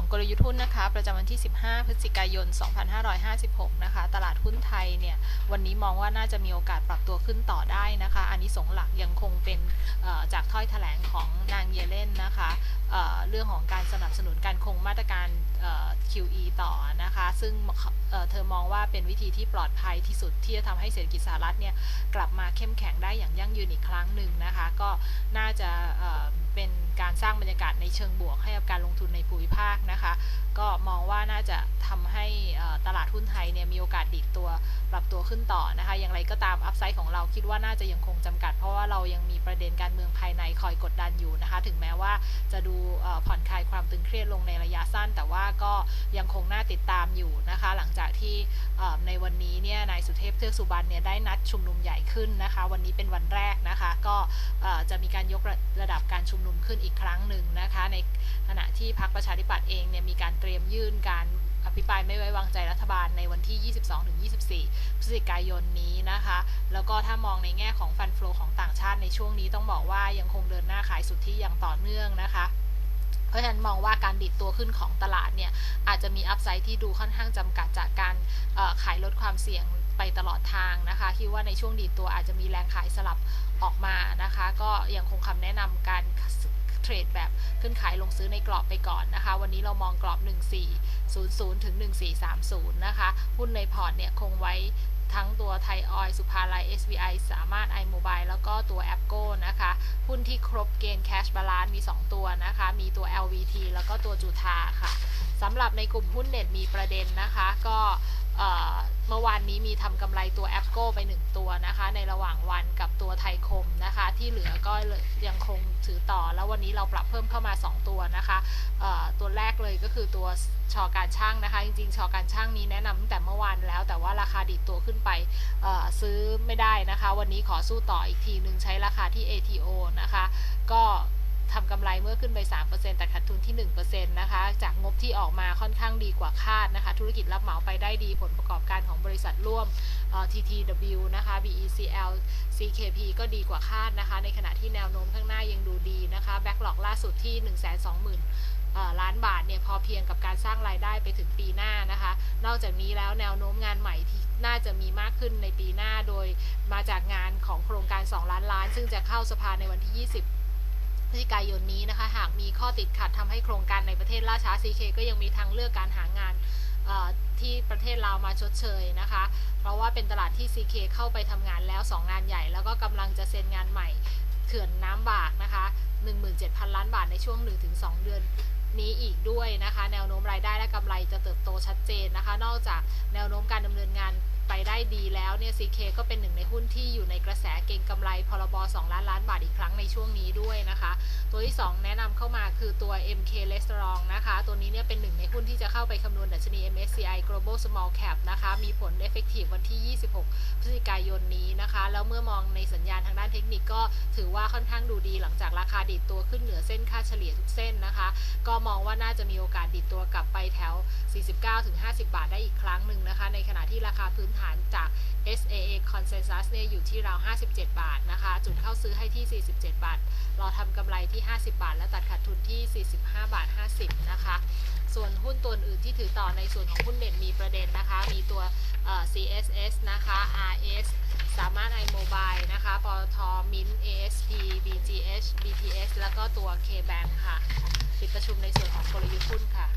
ของกลยุทธ์หุ้นนะคะ ประจำวันที่ 15 พฤศจิกายน 2556 นะคะ ตลาดหุ้นไทยเนี่ย วันนี้มองว่าน่าจะมีโอกาสปรับตัวขึ้นต่อได้นะคะ อันนี้สงหลักยังคงเป็นจากถ้อยแถลงของนางเยเลนนะคะเเรื่องของการสนับสนุนการคงมาตรการ QE ต่อนะคะ ซึ่งเเธอมองว่าเป็นวิธีที่ปลอดภัยที่สุดที่จะทำให้เศรษฐกิจสหรัฐเนี่ยกลับมาเข้มแข็งได้อย่างยั่งยืนอีกครั้งหนึ่งนะคะ ก็น่าจะเเป็นการสร้างบรรยากาศในเชิงบวกให้กับการลงทุนในภูมิภาคนะคะ ก็มองว่าน่าจะทำให้ตลาดหุ้นไทยเนี่ยมีโอกาสดีดตัวปรับตัวขึ้นต่อนะคะ อย่างไรก็ตามอัพไซด์ของเราคิดว่าน่าจะยังคงจำกัด เพราะว่าเรายังมีประเด็นการเมืองภายในคอยกดดันอยู่นะคะ ถึงแม้ว่าจะดูผ่อนคลายความตึงเครียดลงในระยะสั้น แต่ว่าก็ยังคงน่าติดตามอยู่นะคะ หลังจากที่ในวันนี้เนี่ยนายสุเทพเทือกสุบรรณเนี่ยได้นัดชุมนุมใหญ่ขึ้นนะคะ วันนี้เป็นวันแรกนะคะ ก็จะมีการยกระระดับการชุมนุมขึ้นอีกครั้งหนึ่งนะคะ ในขณะที่พรรคประชาธิปัตย์เองเนี่ยมีการเตรียมยื่นการอภิปรายไม่ไว้วางใจรัฐบาลในวันที่ 22-24 พฤศจิกายนนี้นะคะ แล้วก็ถ้ามองในแง่ของฟันฟลอของต่างชาติในช่วงนี้ต้องบอกว่ายังคงเดินหน้าขายสุดทธิอย่างต่อเนื่องนะคะ เพราะฉะนั้นมองว่าการดิดตัวขึ้นของตลาดเนี่ยอาจจะมีอัพไซด์ที่ดูค่อนข้างจำกัดจากการขายลดความเสี่ยงไปตลอดทางนะคะ คิดว่าในช่วงดีดตัวอาจจะมีแรงขายสลับออกมานะคะ ก็ยังคงคำแนะนำการ เทรดแบบขึ้นขายลงซื้อในกรอบไปก่อนนะคะ วันนี้เรามองกรอบ 1400 ถึง 1430 นะคะ หุ้นในพอร์ตเนี่ยคงไว้ทั้งตัวไทยออยสุภาลัย SBI สามารถ iMobile แล้วก็ตัว a p p นะคะ หุ้นที่ครบเกณฑ์ Cash Balance มี 2 ตัวนะคะ มีตัว LVT แล้วก็ตัวจุธาค่ะสำหรับในกลุ่มหุ้นเน็ตมีประเด็นนะคะ ก็เมื่อวานนี้มีทำกำไรตัว a p p ไป 1 ตัวนะคะ ในระหว่างวันกับ ตัวไทยคมนะคะ ที่เหลือก็ยังคงถือต่อ แล้ววันนี้เราปรับเพิ่มเข้ามา 2 ตัวนะคะตัวแรกเลยก็คือตัวชอการช่างนะคะ จริงๆ ชอการช่างนี้แนะนำตั้งแต่เมื่อวานแล้ว แต่ว่าราคาดีดตัวขึ้นไปซื้อไม่ได้นะคะ วันนี้ขอสู้ต่ออีกทีหนึ่งใช้ราคาที่ ATO นะคะ ก็ ทำกำไรเมื่อขึ้นไป 3%แต่ขาดทุนที่ 1%นะคะ จากงบที่ออกมาค่อนข้างดีกว่าคาดนะคะ ธุรกิจรับเหมาไปได้ดีผลประกอบการของบริษัทร่วม TTW นะคะ BECL CKP ก็ดีกว่าคาดนะคะ ในขณะที่แนวโน้มข้างหน้ายังดูดีนะคะแบ็กหลอกล่าสุดที่ 120,000เอ่อล้านบาทเนี่ยพอเพียงกับการสร้างรายได้ไปถึงปีหน้านะคะ นอกจากนี้แล้วแนวโน้มงานใหม่ที่น่าจะมีมากขึ้นในปีหน้าโดยมาจากงานของโครงการ 2 ล้านล้าน ซึ่งจะเข้าสภาในวันที่ 20 พฤศจิกายนนี้นะคะ หากมีข้อติดขัดทำให้โครงการในประเทศล่าช้า CK ก็ยังมีทางเลือกการหางานที่ประเทศลาวมาชดเชยนะคะ เพราะว่าเป็นตลาดที่ CK เข้าไปทำงานแล้ว 2 งานใหญ่ แล้วก็กำลังจะเซ็นงานใหม่เขื่อนน้ำบากนะคะ 17,000 ล้านบาทในช่วง 1-2 เดือนนี้อีกด้วยนะคะ แนวโน้มรายได้และกำไรจะเติบโตชัดเจนนะคะ นอกจากแนวโน้มการดำเนินงานไปได้ดีแล้วเนี่ย CK ก็เป็นหนึ่งในหุ้นที่อยู่ในกระแสเก่ง พรบ 2 ล้านล้านบาทอีกครั้งในช่วงนี้ด้วยนะคะ ตัวที่ 2 แนะนำเข้ามาคือตัว MK Restaurant นะคะ ตัวนี้เนี่ยเป็นหนึ่งในหุ้นที่จะเข้าไปคำนวณดัชนี MSCI Global Small Cap นะคะ มีผล effective วันที่ 26 พฤศจิกายนนี้นะคะ แล้วเมื่อมองในสัญญาณทางด้านเทคนิคก็ถือว่าค่อนข้างดูดีหลังจากราคาดีดตัวขึ้นเหนือเส้นค่าเฉลี่ยทุกเส้นนะคะ ก็มองว่าน่าจะมีโอกาสดีดตัวกลับไป 49-50 บาทได้อีกครั้งหนึ่งนะคะ ในขณะที่ราคาพื้นฐานจาก SAA Consensus เนี่ยอยู่ที่ราว 57 บาทนะคะ จุดเข้าซื้อให้ที่ 47 บาท รอทำกำไรที่ 50 บาท และตัดขาดทุนที่ 45 บาท 50 นะคะ ส่วนหุ้นตัวอื่นที่ถือต่อในส่วนของหุ้นเด่นมีประเด็นนะคะ มีตัว CSS นะคะ RS สามารถ iMobile นะคะปตทมิน ASP BGH BTS แล้วก็ตัว KBank ค่ะ ปิดประชุมในส่วนของกลยุทธ์หุ้นค่ะ